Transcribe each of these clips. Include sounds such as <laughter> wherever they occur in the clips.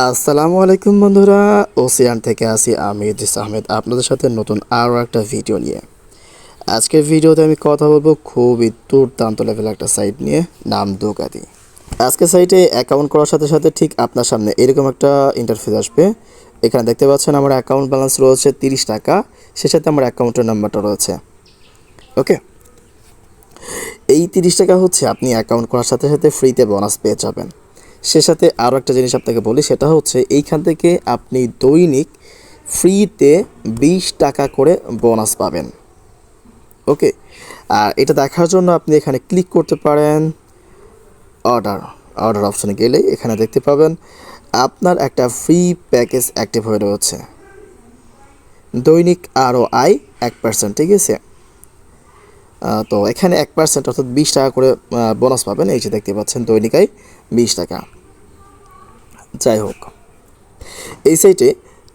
আসসালামু আলাইকুম বন্ধুরা, ওসিয়ান থেকে আসি আমি ইদ্রিস আহমেদ আপনাদের সাথে নতুন আরও একটা ভিডিও নিয়ে। আজকের ভিডিওতে আমি কথা বলব খুবই দুর্দান্ত লেভেল একটা সাইট নিয়ে, নাম দোকাদি আজকের সাইটে অ্যাকাউন্ট করার সাথে সাথে ঠিক আপনার সামনে এরকম একটা ইন্টারফেস আসবে। এখানে দেখতে পাচ্ছেন আমার অ্যাকাউন্ট ব্যালেন্স রয়েছে তিরিশ টাকা সে সাথে আমার অ্যাকাউন্টের নাম্বারটা রয়েছে। ওকে এই তিরিশ টাকা হচ্ছে আপনি অ্যাকাউন্ট করার সাথে সাথে ফ্রিতে বোনাস পেয়ে যাবেন। সে সাথে আরও একটা জিনিস আপনাকে বলি, সেটা হচ্ছে এইখান থেকে আপনি দৈনিক ফ্রিতে বিশ টাকা করে বোনাস পাবেন। ওকে? আর এটা দেখার জন্য আপনি এখানে ক্লিক করতে পারেন। অর্ডার অর্ডার অপশানে গেলে এখানে দেখতে পাবেন আপনার একটা ফ্রি প্যাকেজ অ্যাক্টিভ হয়ে রয়েছে। দৈনিক আরও আয় এক পার্সেন্ট ঠিক আছে? তো এখানে এক পার্সেন্ট অর্থাৎ বিশ টাকা করে বোনাস পাবেন। এই যে দেখতে পাচ্ছেন দৈনিক আয় বিশ টাকা। যাই হোক, এই সাইটে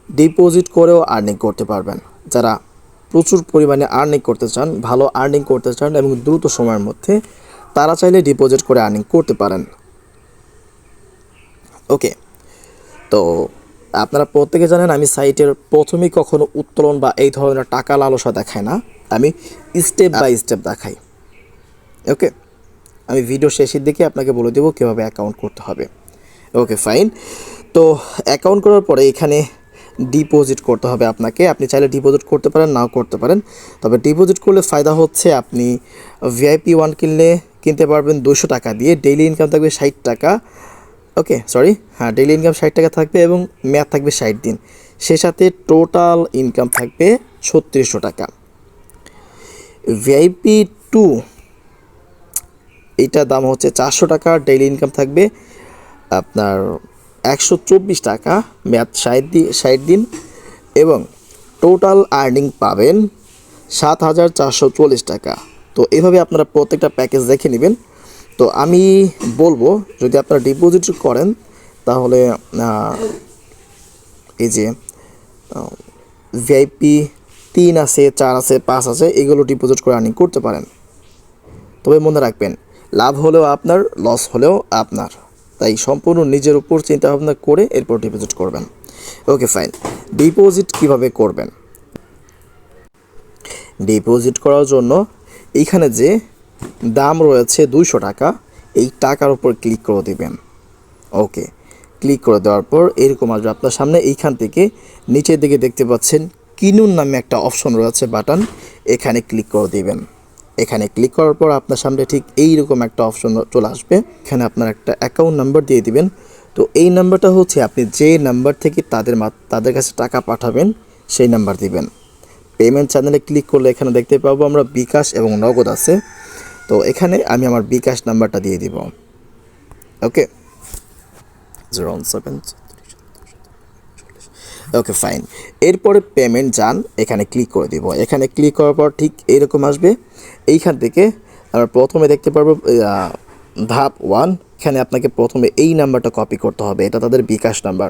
ডিপোজিট করেও আর্নিং করতে পারবেন। যারা প্রচুর পরিমাণে আর্নিং করতে চান, ভালো আর্নিং করতে চান এবং দ্রুত সময়ের মধ্যে, তারা চাইলে ডিপোজিট করে আর্নিং করতে পারেন। ওকে তো আপনারা প্রত্যেকে জানেন আমি সাইটের প্রথমেই কখনো উত্তোলন বা এই ধরনের টাকা লালসা দেখাই না। আমি স্টেপ বাই স্টেপ দেখাই। ওকে আমি ভিডিও শেষের দিকে আপনাকে বলে দেবো কীভাবে অ্যাকাউন্ট করতে হবে। ওকে ফাইন তো অ্যাকাউন্ট করার পরে এখানে ডিপোজিট করতে হবে আপনাকে। আপনি চাইলে ডিপোজিট করতে পারেন, নাও করতে পারেন। তবে ডিপোজিট করলে ফায়দা হচ্ছে আপনি ভিআইপি ওয়ান কিনলে কিনতে পারবেন দুশো টাকা দিয়ে। ডেইলি ইনকাম থাকবে ষাট টাকা। ওকে সরি হ্যাঁ ডেইলি ইনকাম ষাট টাকা থাকবে এবং মেয়াদ থাকবে ষাট দিন। সে সাথে টোটাল ইনকাম থাকবে ছত্রিশশো টাকা। ভিআইপি টু এইটার দাম হচ্ছে চারশো টাকা ডেইলি ইনকাম থাকবে আপনার একশো চব্বিশ টাকা, মেয়াদ ষাট দিন ষাট দিন এবং টোটাল আর্নিং পাবেন সাত হাজার চারশো চল্লিশ টাকা। তো এভাবে আপনারা প্রত্যেকটা প্যাকেজ দেখে নেবেন। তো আমি বলব, যদি আপনারা ডিপোজিট করেন, তাহলে এই যে ভিআইপি তিন আছে, চার আছে, পাঁচ আছে, এগুলো ডিপোজিট করে আর্নিং করতে পারেন। তবে মনে রাখবেন লাভ হলেও আপনার লস হলেও আপনার। তাই সম্পূর্ণ নিজের উপর চিন্তা ভাবনা করে এরপর ডিপোজিট করবেন। ওকে ফাইন ডিপোজিট কীভাবে করবেন? ডিপোজিট করার জন্য এইখানে যে দাম রয়েছে দুইশো টাকা, এই টাকার উপর ক্লিক করে দেবেন। ওকে ক্লিক করে দেওয়ার পর এরকম আসবে আপনার সামনে। এইখান থেকে নিচের দিকে দেখতে পাচ্ছেন কিনুন নামে একটা অপশন রয়েছে বাটন এখানে ক্লিক করে দিবেন। এখানে ক্লিক করার পর আপনার সামনে ঠিক এইরকম একটা অপশন চলে আসবে। এখানে আপনার একটা অ্যাকাউন্ট নাম্বার দিয়ে দিবেন। তো এই নাম্বারটা হচ্ছে আপনি যে নাম্বার থেকে তাদের তাদের কাছে টাকা পাঠাবেন, সেই নাম্বার দিবেন। পেমেন্ট চ্যানেলে ক্লিক করলে এখানে দেখতে পাবো আমরা বিকাশ এবং নগদ আছে। তো এখানে আমি আমার বিকাশ নাম্বারটা দিয়ে দিব। Okay zero seven okay fine এরপরে পেমেন্ট যান, এখানে ক্লিক করে দিব। এখানে ক্লিক করার পর ঠিক এইরকম আসবে। এইখান থেকে আমরা প্রথমে দেখতে পারব ধাপ ওয়ান এখানে আপনাকে প্রথমে এই নাম্বারটা কপি করতে হবে। এটা তাদের বিকাশ নাম্বার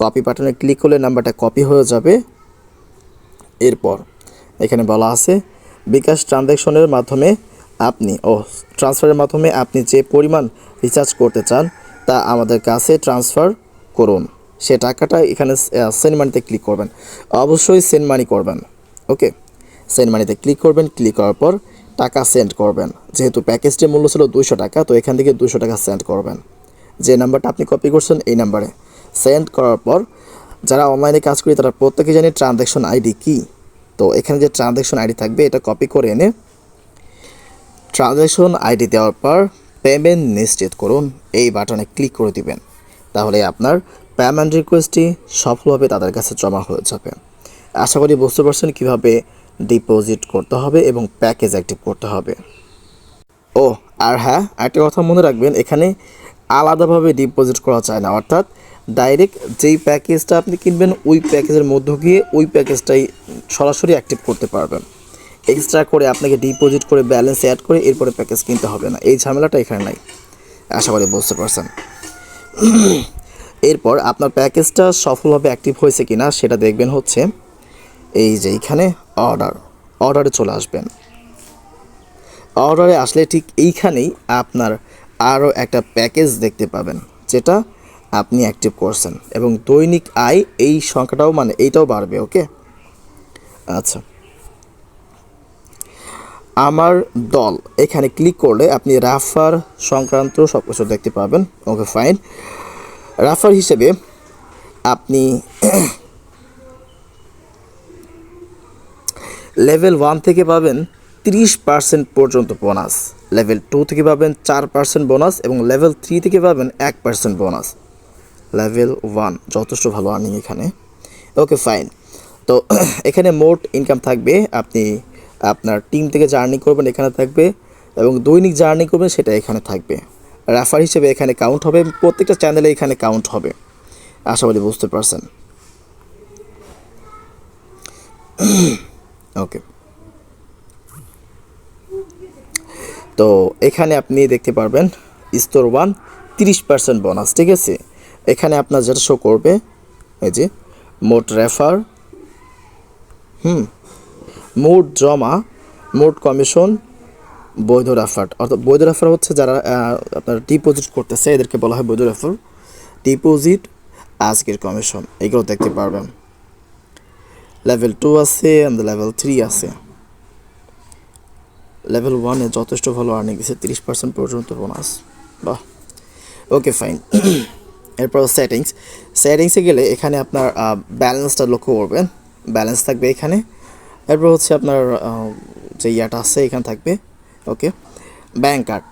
কপি বাটনে ক্লিক করলে নাম্বারটা কপি হয়ে যাবে। এরপর, এখানে বলা আছে, বিকাশ ট্রানজ্যাকশনের মাধ্যমে আপনি, ও, ট্রান্সফারের মাধ্যমে আপনি যে পরিমাণ রিচার্জ করতে চান, তা আমাদের কাছে ট্রান্সফার করুন। সে টাকাটা এখানে সেন্ড মানিতে ক্লিক করবেন। অবশ্যই সেন্ড মানি করবেন ওকে সেন্ড মানিতে ক্লিক করবেন ক্লিক করার পর টাকা সেন্ড করবেন। যেহেতু প্যাকেজটির মূল্য ছিল দুশো টাকা, তো এখান থেকে দুশো টাকা সেন্ড করবেন। যে নাম্বারটা আপনি কপি করছেন, এই নাম্বারে সেন্ড করার পর যারা অনলাইনে কাজ করি, তারা প্রত্যেকে জানি ট্রানজ্যাকশন আইডি কী। তো এখানে যে ট্রানজ্যাকশন আইডি থাকবে, এটা কপি করে এনে ট্রানজ্যাকশন আইডি দেওয়ার পর পেমেন্ট নিশ্চিত করুন। এই বাটনে ক্লিক করে দিবেন। তাহলে আপনার পেমেন্ট রিকোয়েস্টটি সফলভাবে তাদের কাছে জমা হয়ে যাবে। আশা করি বুঝতে পারছেন কীভাবে ডিপোজিট করতে হবে এবং প্যাকেজ অ্যাক্টিভ করতে হবে। ও, আর হ্যাঁ একটা কথা মনে রাখবেন, এখানে আলাদাভাবে ডিপোজিট করা যায় না। অর্থাৎ ডাইরেক্ট যেই প্যাকেজটা আপনি কিনবেন, ওই প্যাকেজের মধ্য গিয়ে ওই প্যাকেজটাই সরাসরি অ্যাক্টিভ করতে পারবেন। এক্সট্রা করে আপনাকে ডিপোজিট করে ব্যালেন্স অ্যাড করে এরপরে প্যাকেজ কিনতে হবে না। এই ঝামেলাটা এখানে নাই। আশা করি বুঝতে পারছেন। এরপর আপনার প্যাকেজটা সফলভাবে অ্যাক্টিভ হয়েছে কি না সেটা দেখবেন হচ্ছে এই যে এইখানে অর্ডার অর্ডারে চলে আসবেন। অর্ডারে আসলে ঠিক এইখানেই আপনার আরও একটা প্যাকেজ দেখতে পাবেন, যেটা আপনি অ্যাক্টিভ করছেন এবং দৈনিক আয় এই সংখ্যাটাও মানে এইটাও বাড়বে ওকে আচ্ছা। আমার দল, এখানে ক্লিক করলে আপনি রাফার সংক্রান্ত সব কিছু দেখতে পাবেন ওকে ফাইন রাফার হিসেবে আপনি লেভেল ওয়ান থেকে পাবেন তিরিশ পার্সেন্ট পর্যন্ত বোনাস। লেভেল টু থেকে পাবেন চার পার্সেন্ট বোনাস এবং লেভেল থ্রি থেকে পাবেন এক পার্সেন্ট বোনাস। লেভেল ওয়ান, যথেষ্ট ভালো আর্নিং এখানে। Okay, fine. তো <clears throat> এখানে মোট ইনকাম থাকবে, আপনি আপনার টিম থেকে জার্নি করবেন এখানে থাকবে এবং দৈনিক জার্নি করবেন সেটা এখানে থাকবে। রেফার হিসেবে এখানে কাউন্ট হবে, প্রত্যেকটা চ্যানেলে এখানে কাউন্ট হবে। আশা করি বুঝতে পারছেন। <clears throat> ওকে তো এখানে আপনি দেখতে পারবেন স্তর ওয়ান তিরিশ পার্সেন্ট বোনাস ঠিক আছে? এখানে আপনার যেটা শো করবে, এই যে, মোট রেফার হুম, মোট জমা, মোট কমিশন বৈধ রেফার, অর্থাৎ বৈধ রেফার হচ্ছে যারা আপনার ডিপোজিট করতেছে, এদেরকে বলা হয় বৈধ রেফার ডিপোজিট আজকের কমিশন এগুলো দেখতে পারবেন। লেভেল টু আছে অ্যান্ড লেভেল থ্রি আছে। লেভেল ওয়ানে যথেষ্ট ভালো আর্নিং দিচ্ছে তিরিশ পার্সেন্ট পর্যন্ত বোনাস বাহ। ওকে ফাইন <clears throat> এরপর সেটিংস সেটিংসে গেলে এখানে আপনার ব্যালেন্সটা লক্ষ্য করবেন ব্যালেন্স থাকবে এখানে। এরপর হচ্ছে আপনার যে ইয়াটা আছে, এখানে থাকবে ওকে ব্যাঙ্ক কার্ড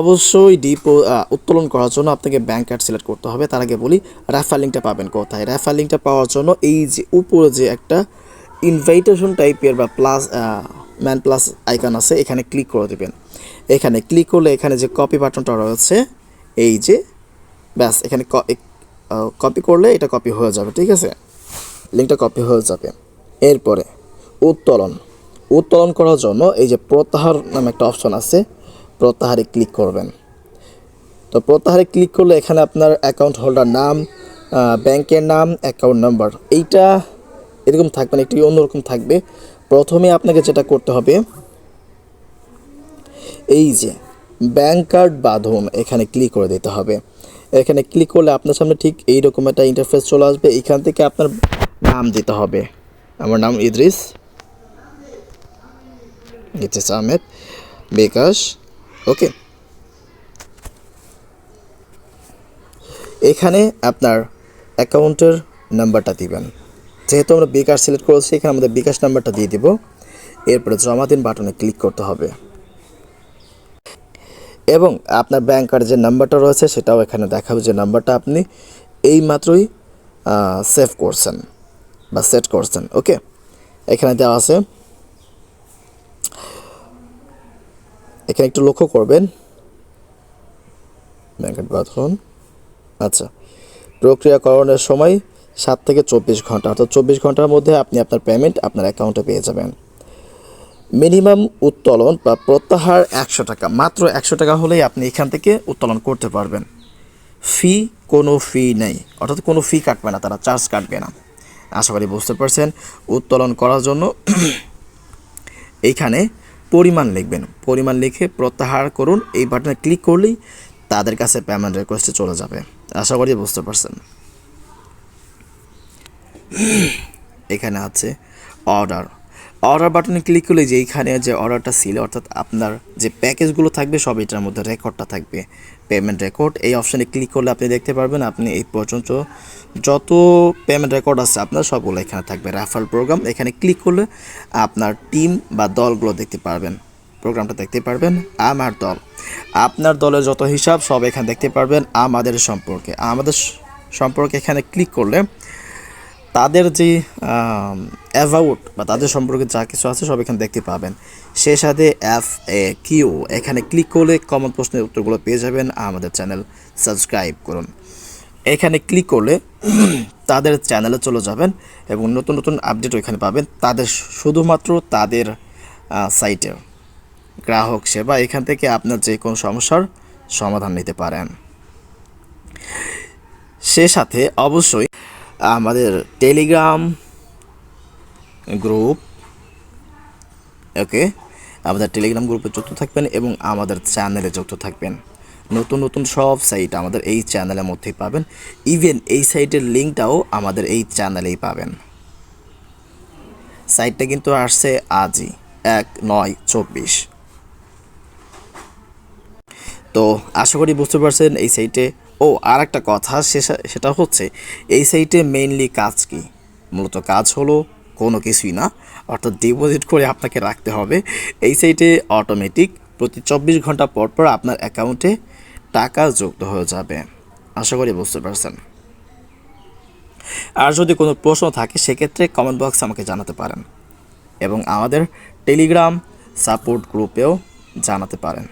অবশ্যই ডিপো উত্তোলন করার জন্য আপনাকে ব্যাঙ্ক কার্ড সিলেক্ট করতে হবে। তার আগে বলি রেফার পাবেন কোথায়? রেফার পাওয়ার জন্য এই যে উপরে যে একটা ইনভাইটেশন টাইপের বা প্লাস ম্যান প্লাস আইকন আছে, এখানে ক্লিক করে দেবেন। এখানে ক্লিক করলে এখানে যে কপি বাটনটা রয়েছে, এই যে, ব্যাস, এখানে কপি করলে এটা কপি হয়ে যাবে, ঠিক আছে? লিঙ্কটা কপি হয়ে যাবে। এরপরে, উত্তোলন। উত্তোলন করার জন্য এই যে প্রত্যাহার নামে একটা অপশন আছে, প্রত্যাহারে ক্লিক করবেন। তো প্রত্যাহারে ক্লিক করলে এখানে আপনার অ্যাকাউন্ট হোল্ডার নাম ব্যাংকের নাম অ্যাকাউন্ট নাম্বার এইটা এরকম থাকবে না, একটু অন্যরকম থাকবে। প্রথমে আপনাকে যেটা করতে হবে, এই যে ব্যাংক কার্ড বাঁধন এখানে ক্লিক করে দিতে হবে। এখানে ক্লিক করলে আপনার সামনে ঠিক এইরকম একটা ইন্টারফেস চলে আসবে, এখান থেকে আপনার নাম দিতে হবে। আমার নাম ইদ্রিস। ইদ্রিস আহমেদ বিকাশ ওকে এখানে আপনার অ্যাকাউন্টের নাম্বারটা দিবেন। যেহেতু আমরা বিকাশ সিলেক্ট করেছি, এখানে আমাদের বিকাশ নাম্বারটা দিয়ে দিব। এরপরে জমা দিন বাটনে ক্লিক করতে হবে। এবং আপনার ব্যাংক কার্ডের যে নাম্বারটা রয়েছে, সেটাও এখানে দেখাবে যে নাম্বারটা আপনি এই মাত্রই সেভ করছেন বা সেট করছেন ওকে এখানে দেওয়া আছে এখানে একটু লক্ষ্য করবেন। কার্ড বাথরুম আচ্ছা প্রক্রিয়াকরণের সময় সাত থেকে চব্বিশ ঘণ্টা, অর্থাৎ চব্বিশ ঘণ্টার মধ্যে আপনি আপনার পেমেন্ট আপনার অ্যাকাউন্টে পেয়ে যাবেন। মিনিমাম উত্তোলন বা প্রত্যাহার একশো টাকা, মাত্র একশো টাকা হলেই আপনি এখান থেকে উত্তোলন করতে পারবেন। ফি কোনো ফি নেই, অর্থাৎ কোনো ফি কাটবে না, তারা চার্জ কাটবে না। আশা করি বুঝতে পারছেন। উত্তোলন করার জন্য <clears throat> এইখানে পরিমাণ লিখবেন। পরিমাণ লিখে প্রত্যাহার করুন। এই বাটনে ক্লিক করলেই তাদের কাছে পেমেন্ট রিকোয়েস্টে চলে যাবে। আশা করি বুঝতে পারছেন। এখানে আছে অর্ডার অর্ডার বাটনে ক্লিক করলে যে এইখানে যে অর্ডারটা ছিল, অর্থাৎ আপনার যে প্যাকেজগুলো থাকবে, সব এটার মধ্যে রেকর্ডটা থাকবে। পেমেন্ট রেকর্ড এই অপশানে ক্লিক করলে আপনি দেখতে পারবেন, আপনি এই পর্যন্ত যত পেমেন্ট রেকর্ড আছে, আপনার সবগুলো এখানে থাকবে। রেফারেল প্রোগ্রাম এখানে ক্লিক করলে আপনার টিম বা দলগুলো দেখতে পারবেন। প্রোগ্রামটা দেখতে পারবেন, আমার দল। আপনার দলের যত হিসাব, সব এখানে দেখতে পারবেন, আমাদের সম্পর্কে। আমাদের সম্পর্কে এখানে ক্লিক করলে তাদের যে অ্যাভাউট বা তাদের সম্পর্কে যা কিছু আছে সব এখানে দেখতে পাবেন। সে সাথে এফ এ কিউ এখানে ক্লিক করলে কমন প্রশ্নের উত্তরগুলো পেয়ে যাবেন। আমাদের চ্যানেল সাবস্ক্রাইব করুন। এখানে ক্লিক করলে <clears throat> তাদের চ্যানেলে চলে যাবেন এবং নতুন নতুন আপডেট ওইখানে পাবেন। তাদের শুধুমাত্র তাদের সাইটে গ্রাহক সেবা, এখান থেকে আপনার যে কোনো সমস্যার সমাধান নিতে পারেন। সে সাথে অবশ্যই আমাদের টেলিগ্রাম গ্রুপ ওকে আমাদের টেলিগ্রাম গ্রুপে যুক্ত থাকবেন এবং আমাদের চ্যানেলে যুক্ত থাকবেন। নতুন নতুন সব সাইট আমাদের এই চ্যানেলের মধ্যেই পাবেন। ইভেন এই সাইটের লিঙ্কটাও আমাদের এই চ্যানেলেই পাবেন। সাইটটা কিন্তু আসছে আজই, এক, নয়, চব্বিশ। তো আশা করি বুঝতে পারছেন এই সাইটে ও আর একটা কথা সেটা- হচ্ছে, এই সাইটে মেইনলি কাজ কি? মূলত কাজ হলো কোনো কিছুই না, অর্থাৎ ডিপোজিট করে আপনাকে রাখতে হবে। এই সাইটে অটোমেটিক প্রতি চব্বিশ ঘণ্টা পর পর আপনার অ্যাকাউন্টে টাকা যুক্ত হয়ে যাবে। আশা করি বুঝতে পারছেন। আর যদি কোনো প্রশ্ন থাকে, সেক্ষেত্রে কমেন্ট বক্সে আমাকে জানাতে পারেন। এবং আমাদের টেলিগ্রাম সাপোর্ট গ্রুপেও জানাতে পারেন।